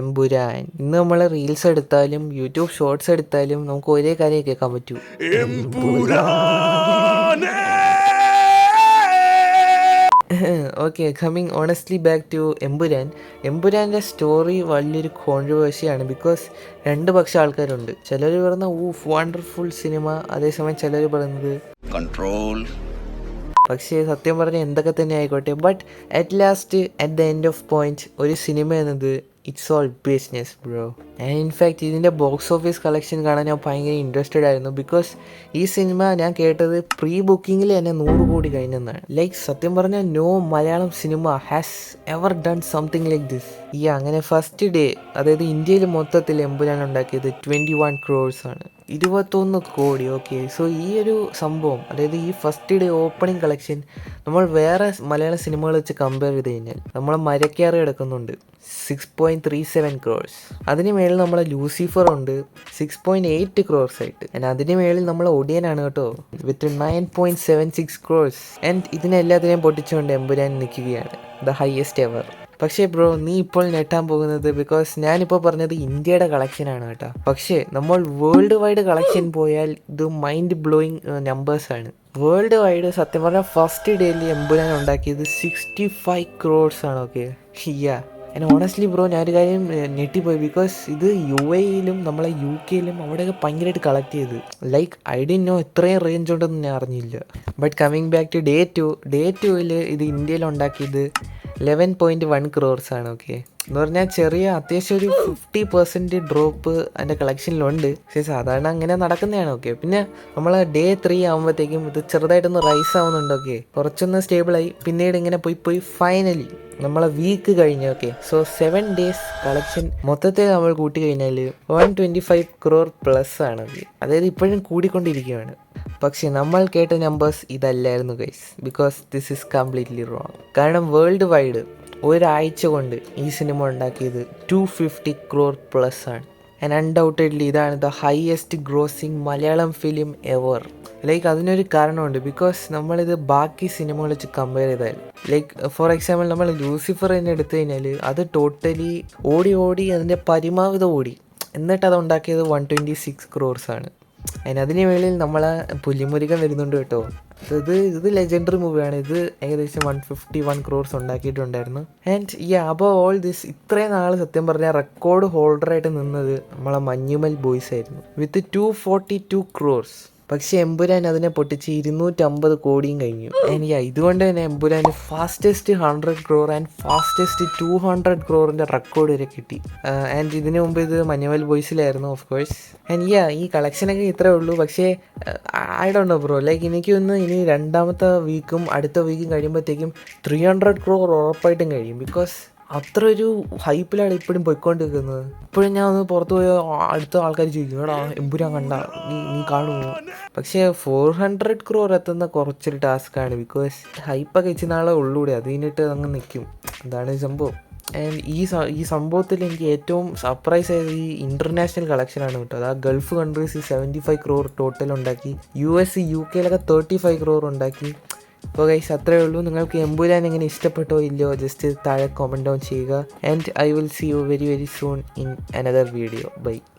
എമ്പുരാൻ. ഇന്ന് നമ്മൾ റീൽസ് എടുത്താലും യൂട്യൂബ് ഷോർട്സ് എടുത്താലും നമുക്ക് ഒരേ കാര്യം കേൾക്കാൻ പറ്റൂ. Okay coming honestly back to Empuraan. എമ്പുരാന്റെ story വലിയൊരു കോൺട്രവേഴ്സിയാണ് ബിക്കോസ് രണ്ട് പക്ഷം ആൾക്കാരുണ്ട്. ചിലർ പറയുന്ന ഊഫ് വണ്ടർഫുൾ സിനിമ അതേസമയം ചിലർ പറയുന്നത് കൺട്രോൾ പക്ഷേ സത്യം പറഞ്ഞാൽ എന്തൊക്കെ തന്നെ ആയിക്കോട്ടെ. But at last at the end of point ഒരു സിനിമ എന്നത് it's all business bro and in fact ഇതിന്റെ ബോക്സ് ഓഫീസ് കളക്ഷൻ കാണാൻ ഞാൻ ഭയങ്കര ഇൻട്രസ്റ്റഡ് ആയിരുന്നു ബിക്കോസ് ഈ സിനിമ ഞാൻ കേട്ടത് പ്രീ ബുക്കിങ്ങിൽ തന്നെ നൂറ് കോടി കഴിഞ്ഞെന്നാണ്. ലൈക്ക് സത്യം പറഞ്ഞാൽ no Malayalam cinema has ever done something like this ഈ അങ്ങനെ ഫസ്റ്റ് ഡേ അതായത് ഇന്ത്യയിൽ മൊത്തത്തിൽ എമ്പുരാൻ ഉണ്ടാക്കിയത് ട്വന്റി വൺ ക്രോഴ്സ് ആണ്. ഇരുപത്തൊന്ന് കോടി ഓക്കെ സോ ഈ ഒരു സംഭവം അതായത് ഈ ഫസ്റ്റ് ഡേ ഓപ്പണിംഗ് കളക്ഷൻ നമ്മൾ വേറെ മലയാള സിനിമകൾ വെച്ച് കമ്പയർ ചെയ്ത് കഴിഞ്ഞാൽ നമ്മളെ മരക്കാറ് കിടക്കുന്നുണ്ട്. Six point three seven crores അതിന് മേളിൽ നമ്മളെ ലൂസിഫർ ഉണ്ട്. സിക്സ് പോയിന്റ് എയ്റ്റ് ക്രോഴ്സ് ആയിട്ട്. ആൻഡ് അതിന് മേളിൽ നമ്മളെ ആണ് കേട്ടോ. With nine point seven six crores and ഇതിനെല്ലാത്തിനെയും പൊട്ടിച്ചുകൊണ്ട് എമ്പുരാൻ നിൽക്കുകയാണ്. ദ ഹയസ്റ്റ് എവർ പക്ഷേ ബ്രോ നീ ഇപ്പോൾ ഞെട്ടാൻ പോകുന്നത് ബിക്കോസ് ഞാനിപ്പോൾ പറഞ്ഞത് ഇന്ത്യയുടെ കളക്ഷനാണ് കേട്ടോ. പക്ഷേ നമ്മൾ വേൾഡ് വൈഡ് കളക്ഷൻ പോയാൽ ഇത് മൈൻഡ് ബ്ലോയിങ് നമ്പേഴ്സാണ് വേൾഡ് വൈഡ് സത്യം പറഞ്ഞാൽ ഫസ്റ്റ് ഡേയിൽ എമ്പുരാൻ ഉണ്ടാക്കിയത് സിക്സ്റ്റി ഫൈവ് ക്രോഡ്സ് ആണ് ഓക്കെ ഹിയ ആൻഡ് ഓണസ്റ്റ്ലി ബ്രോ ഞാനൊരു കാര്യം ഞെട്ടിപ്പോയി. ബിക്കോസ് ഇത് യു എയിലും നമ്മളെ യു കെയിലും അവിടെയൊക്കെ ഭയങ്കരമായിട്ട് കളക്ട് ചെയ്ത്. ലൈക്ക് ഐ ഡി നോ ഇത്രയും റേഞ്ച് ഉണ്ടെന്ന് ഞാൻ അറിഞ്ഞില്ല. But coming back to day to day ടുവിൽ ഇത് ഇന്ത്യയിൽ ഉണ്ടാക്കിയത് ലെവൻ പോയിന്റ് വൺ ക്രോർസ് ആണ് ഓക്കെ എന്ന് പറഞ്ഞാൽ ചെറിയ അത്യാവശ്യം ഒരു ഫിഫ്റ്റി പെർസെന്റ് ഡ്രോപ്പ് എന്റെ കളക്ഷനിലുണ്ട് പക്ഷേ സാധാരണ അങ്ങനെ നടക്കുന്നതാണ് ഓക്കെ പിന്നെ നമ്മൾ ഡേ ത്രീ ആകുമ്പോഴത്തേക്കും ഇത് ചെറുതായിട്ടൊന്ന് റൈസ് ആവുന്നുണ്ട് ഓക്കെ കുറച്ചൊന്ന് സ്റ്റേബിളായി പിന്നീട് ഇങ്ങനെ പോയി പോയി ഫൈനലി നമ്മളെ വീക്ക് കഴിഞ്ഞ okay so seven days collection മൊത്തത്തിൽ നമ്മൾ കൂട്ടി കഴിഞ്ഞാൽ one twenty five crore plus ആണ് ഓക്കെ അതായത് ഇപ്പോഴും കൂടിക്കൊണ്ടിരിക്കുകയാണ് പക്ഷെ നമ്മൾ കേട്ട numbers ഇതല്ലായിരുന്നു guys because this is completely wrong കാരണം വേൾഡ് വൈഡ് ഒരാഴ്ച കൊണ്ട് ഈ സിനിമ ഉണ്ടാക്കിയത് ടു ഫിഫ്റ്റി ക്രോർ പ്ലസ് ആണ്. ആൻഡ് അൺഡൗട്ടഡ്ലി ഇതാണ് the highest grossing Malayalam film ever like അതിനൊരു കാരണമുണ്ട്. ബിക്കോസ് നമ്മളിത് ബാക്കി സിനിമകൾ വെച്ച് കമ്പയർ ചെയ്താൽ ലൈക്ക് ഫോർ എക്സാമ്പിൾ നമ്മൾ ലൂസിഫർ തന്നെ എടുത്തു കഴിഞ്ഞാൽ അത് ടോട്ടലി ഓടി ഓടി അതിന്റെ പരമാവധി ഓടി. എന്നിട്ട് അത് ഉണ്ടാക്കിയത് വൺ ട്വന്റി സിക്സ് ക്രോർസ് ആണ്. അതിന് അതിന് വേളിയിൽ നമ്മളെ പുലിമുരുകൻ വരുന്നുണ്ട് കേട്ടോ. ഇത് ഇത് ലെജൻഡറി മൂവിയാണ് ഇത് ഏകദേശം വൺ ഫിഫ്റ്റി വൺ ക്രോർസ് ഉണ്ടാക്കിയിട്ടുണ്ടായിരുന്നു. ആൻഡ് ഈ അബോ ഓൾ ദിസ് ഇത്രയും നാൾ സത്യം പറഞ്ഞാൽ റെക്കോർഡ് ഹോൾഡറായിട്ട് നിന്നത് നമ്മളെ മഞ്ഞുമൽ ബോയ്സ് ആയിരുന്നു. With two forty two crores പക്ഷെ എമ്പുരാൻ അതിനെ പൊട്ടിച്ച് ഇരുന്നൂറ്റമ്പത് കോടിയും കഴിഞ്ഞു. എനിക്ക് ഇതുകൊണ്ട് തന്നെ Empuraan fastest hundred crore and fastest two hundred ക്രോറിന്റെ record വരെ കിട്ടി. ആൻഡ് ഇതിനു മുമ്പ് ഇത് മഞ്ഞവൽ ബോയ്സിലായിരുന്നു ഓഫ് കോഴ്സ് ആൻഡ് യാ ഈ കളക്ഷനൊക്കെ ഇത്രേ ഉള്ളൂ. പക്ഷേ I don't know bro like എനിക്കൊന്ന് ഇനി രണ്ടാമത്തെ വീക്കും അടുത്ത വീക്കും കഴിയുമ്പോഴത്തേക്കും ത്രീ ഹൺഡ്രഡ് ക്രോർ ഉറപ്പായിട്ടും കഴിയും. ബിക്കോസ് അത്ര ഒരു ഹൈപ്പിലാണ് ഇപ്പോഴും പോയിക്കൊണ്ടിരിക്കുന്നത്. ഇപ്പോഴും ഞാൻ ഒന്ന് പുറത്ത് പോയ അടുത്ത ആൾക്കാർ ചോദിക്കും എടാ എമ്പുരാൻ കണ്ട നീ നീ കാണുമോ പക്ഷേ ഫോർ ഹൺഡ്രഡ് ക്രോർ എത്തുന്ന കുറച്ചൊരു ടാസ്ക്കാണ് ബിക്കോസ് ഹൈപ്പൊക്കെ ഇച്ചിരി നാളെ ഉള്ളൂടെ അത് കഴിഞ്ഞിട്ട് അങ്ങ് നിൽക്കും അതാണ് സംഭവം. ആൻഡ് ഈ ഈ സംഭവത്തിൽ എനിക്ക് ഏറ്റവും സർപ്രൈസ് ആയത് ഈ ഇന്റർനാഷണൽ കളക്ഷനാണ് കേട്ടോ. അത് ആ gulf countries seventy five crore total ഉണ്ടാക്കി. യു എസ് യു കെയിലൊക്കെ തേർട്ടി ഫൈവ് ക്രോർ ഉണ്ടാക്കി. ഇപ്പോൾ ഗൈസ് അത്രേ ഉള്ളൂ. നിങ്ങൾക്ക് എമ്പുരാൻ എങ്ങനെ ഇഷ്ടപ്പെട്ടോ ഇല്ലയോ ജസ്റ്റ് താഴെ കോമന്റ് ഡൗൺ ചെയ്യുക. And I will see you very very soon in another video bye